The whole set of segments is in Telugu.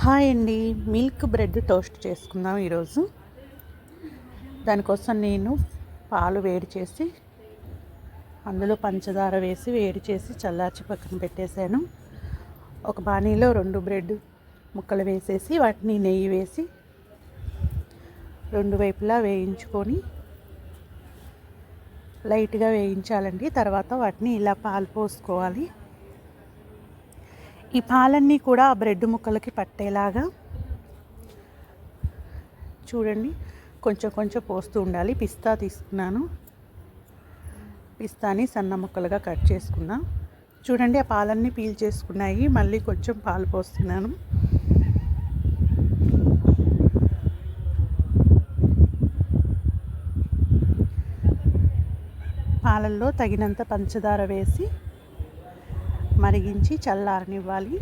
హాయ్ అండి. మిల్క్ బ్రెడ్ టోస్ట్ చేసుకుందాం ఈరోజు. దానికోసం నేను పాలు వేడి చేసి అందులో పంచదార వేసి వేడి చేసి చల్లార్చి పక్కన పెట్టేశాను. ఒక బాణీలో రెండు బ్రెడ్ ముక్కలు వేసేసి వాటిని నెయ్యి వేసి రెండు వైపులా వేయించుకొని లైట్గా వేయించాలండి. తర్వాత వాటిని ఇలా పాలు పోసుకోవాలి. ఈ పాలన్నీ కూడా ఆ బ్రెడ్ ముక్కలకి పట్టేలాగా చూడండి కొంచెం కొంచెం పోస్తూ ఉండాలి. పిస్తా తీసుకున్నాను. పిస్తాని సన్న ముక్కలుగా కట్ చేసుకున్నా. చూడండి ఆ పాలన్నీ పీల్ చేసుకున్నాయి. మళ్ళీ కొంచెం పాలు పోస్తున్నాను. పాలల్లో తగినంత పంచదార వేసి మరిగించి చల్లారనివ్వాలి.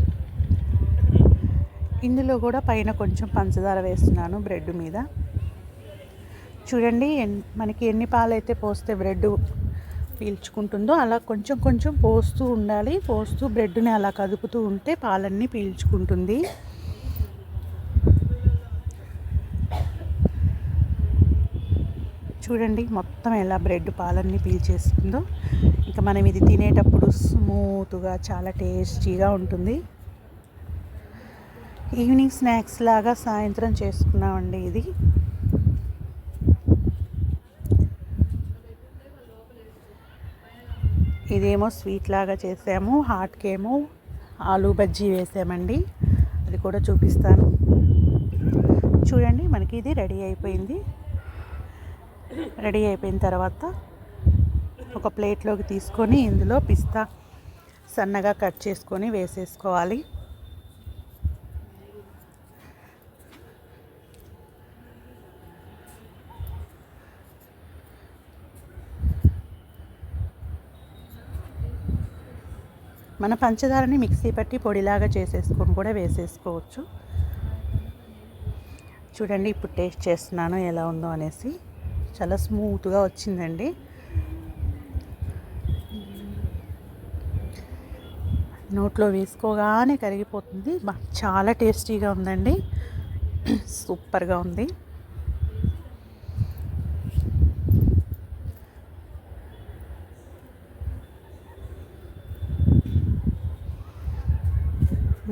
ఇందులో కూడా పైన కొంచెం పంచదార వేస్తున్నాను బ్రెడ్ మీద. చూడండి మనకి ఎన్ని పాలైతే పోస్తే బ్రెడ్ పీల్చుకుంటుందో అలా కొంచెం కొంచెం పోస్తూ ఉండాలి. పోస్తూ బ్రెడ్ని అలా కదుపుతూ ఉంటే పాలన్నీ పీల్చుకుంటుంది. చూడండి మొత్తం ఎలా బ్రెడ్ పాలన్నీ పీల్చేస్తుందో ఇంకా మనం ఇది తినేటప్పుడు స్మూత్గా చాలా టేస్టీగా ఉంటుంది. ఈవినింగ్ స్నాక్స్ లాగా సాయంత్రం చేసుకున్నామండి ఇది. ఇదేమో స్వీట్ లాగా చేసాము హాట్కేమో ఆలూ బజ్జీ వేసామండి. అది కూడా చూపిస్తాను. చూడండి మనకి ఇది రెడీ అయిపోయింది. రెడీ అయిపోయిన తర్వాత ఒక ప్లేట్లోకి తీసుకొని ఇందులో పిస్తా సన్నగా కట్ చేసుకొని వేసేసుకోవాలి. మన పంచదారని మిక్సీ పట్టి పొడిలాగా చేసేసుకొని కూడా వేసేసుకోవచ్చు. చూడండి ఇప్పుడు టేస్ట్ చేస్తున్నాను ఎలా ఉందో అనేసి. చాలా స్మూత్గా వచ్చిందండి. నోట్లో వేసుకోగానే కరిగిపోతుంది. చాలా టేస్టీగా ఉందండి. సూపర్గా ఉంది.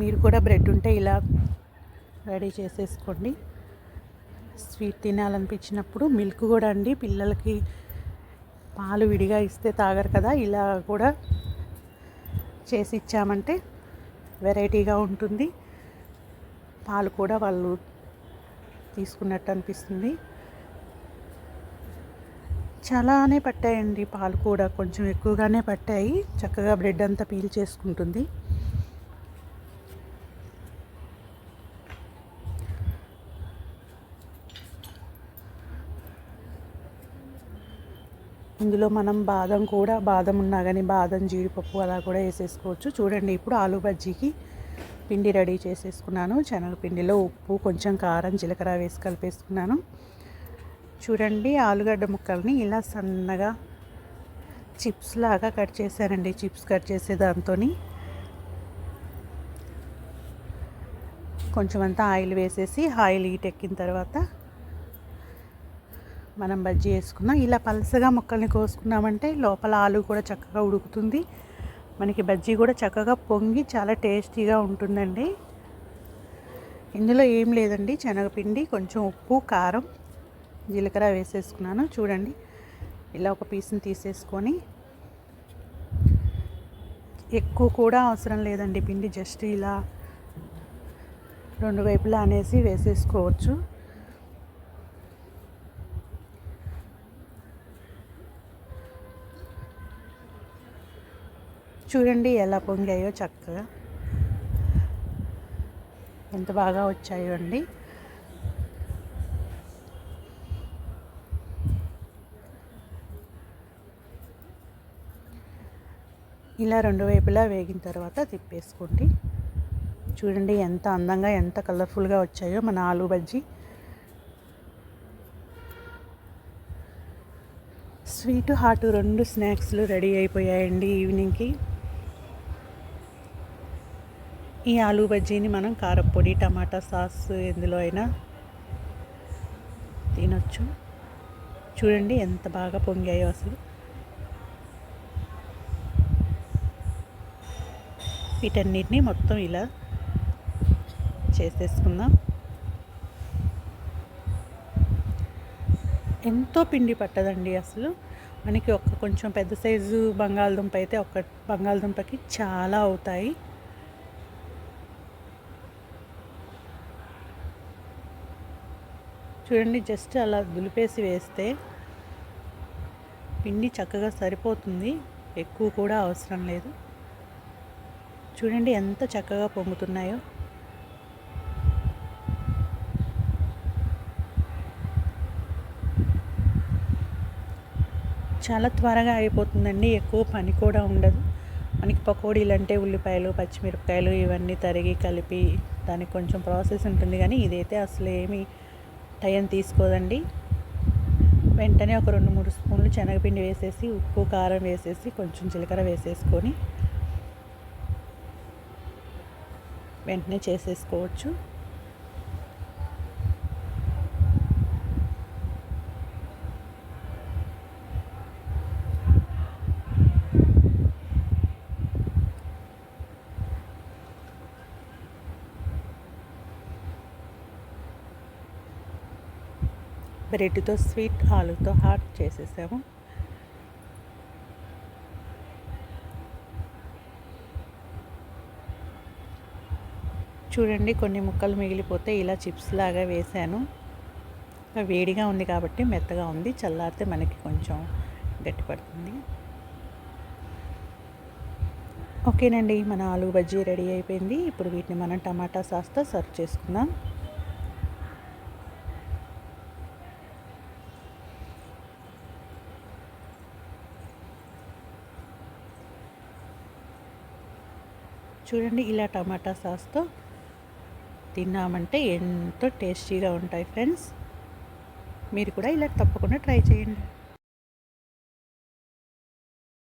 మీరు కూడా బ్రెడ్ ఉంటే ఇలా రెడీ చేసేసుకోండి. స్వీట్ తినాలనిపించినప్పుడు మిల్క్ కూడా అండి. పిల్లలకి పాలు విడిగా ఇస్తే తాగరు కదా ఇలా కూడా చేసి ఇచ్చామంటే వెరైటీగా ఉంటుంది. పాలు కూడా వాళ్ళు తీసుకున్నట్టు అనిపిస్తుంది. చాలానే పట్టాయండి పాలు కూడా కొంచెం ఎక్కువగానే పట్టాయి. చక్కగా బ్రెడ్ అంతా పీల్ చేసుకుంటుంది. ఇందులో మనం బాదం కూడా బాదం ఉన్నా కానీ బాదం జీడిపప్పు అలా కూడా వేసేసుకోవచ్చు. చూడండి ఇప్పుడు ఆలు బజ్జీకి పిండి రెడీ చేసేసుకున్నాను. శనగపిండిలో ఉప్పు కొంచెం కారం జీలకర్ర వేసి కలిపేసుకున్నాను. చూడండి ఆలుగడ్డ ముక్కల్ని ఇలా సన్నగా చిప్స్ లాగా కట్ చేశానండి చిప్స్ కట్ చేసే దాంతో కొంచెం అంతా ఆయిల్ వేసేసి ఆయిల్ హీట్ ఎక్కిన తర్వాత మనం బజ్జీ వేసుకున్నాం ఇలా పలసగా ముక్కల్ని కోసుకున్నామంటే లోపల ఆలు కూడా చక్కగా ఉడుకుతుంది. మనకి బజ్జీ కూడా చక్కగా పొంగి చాలా టేస్టీగా ఉంటుందండి. ఇందులో ఏం లేదండి. శనగపిండి కొంచెం ఉప్పు కారం జీలకర్ర వేసేసుకున్నాను. చూడండి. ఇలా ఒక పీస్ని తీసేసుకొని ఎక్కువ కూడా అవసరం లేదండి. పిండి జస్ట్ ఇలా రెండు వైపులా అనేసి వేసేసుకోవచ్చు. చూడండి ఎలా పొంగాయో చక్కగా. ఎంత బాగా వచ్చాయో అండి. ఇలా రెండు వైపులా వేగిన తర్వాత తిప్పేసుకోండి. చూడండి ఎంత అందంగా ఎంత కలర్ఫుల్గా వచ్చాయో మన ఆలు బజ్జీ. స్వీట్ హాట్ రెండు స్నాక్స్లు రెడీ అయిపోయాయండి ఈవినింగ్కి. ఈ ఆలు బజ్జీని మనం కారపొడి టమాటా సాస్ ఎందులో అయినా తినొచ్చు. చూడండి ఎంత బాగా పొంగాయో అసలు. వీటన్నిటిని మొత్తం ఇలా చేసేసుకుందాం. ఎంతో పిండి పట్టదండి అసలు. మనకి ఒక కొంచెం పెద్ద సైజు బంగాళదుంప అయితే ఒక బంగాళదుంపకి చాలా అవుతాయి. చూడండి జస్ట్ అలా దులిపేసి వేస్తే పిండి చక్కగా సరిపోతుంది. ఎక్కువ కూడా అవసరం లేదు. చూడండి ఎంత చక్కగా పొంగుతున్నాయో. చాలా త్వరగా అయిపోతుందండి ఎక్కువ పని కూడా ఉండదు. మనకి పకోడీలు అంటే ఉల్లిపాయలు పచ్చిమిరపకాయలు ఇవన్నీ తరిగి కలిపి దానికి కొంచెం ప్రాసెస్ ఉంటుంది. కానీ ఇదైతే అసలు ఏమీ టైం తీసుకోదండి. వెంటనే ఒక రెండు మూడు స్పూన్లు శనగపిండి వేసేసి ఉప్పు కారం వేసేసి కొంచెం జీలకర్ర వేసేసుకొని వెంటనే చేసేసుకోవచ్చు. బ్రెడ్తో స్వీట్ ఆలుతో హాట్ చేసేసాము. చూడండి కొన్ని ముక్కలు మిగిలిపోతే ఇలా చిప్స్ లాగా వేసాను వేడిగా ఉంది కాబట్టి మెత్తగా ఉంది. చల్లారితే మనకి కొంచెం గట్టిపడుతుంది ఓకేనండి మన ఆలు బజ్జీ రెడీ అయిపోయింది. ఇప్పుడు వీటిని మనం టమాటా సాస్తో సర్వ్ చేసుకుందాం. చూడండి ఇలా టమాటా సాస్తో తిన్నామంటే ఎంతో టేస్టీగా ఉంటాయి ఫ్రెండ్స్. మీరు కూడా ఇలా తప్పకుండా ట్రై చేయండి.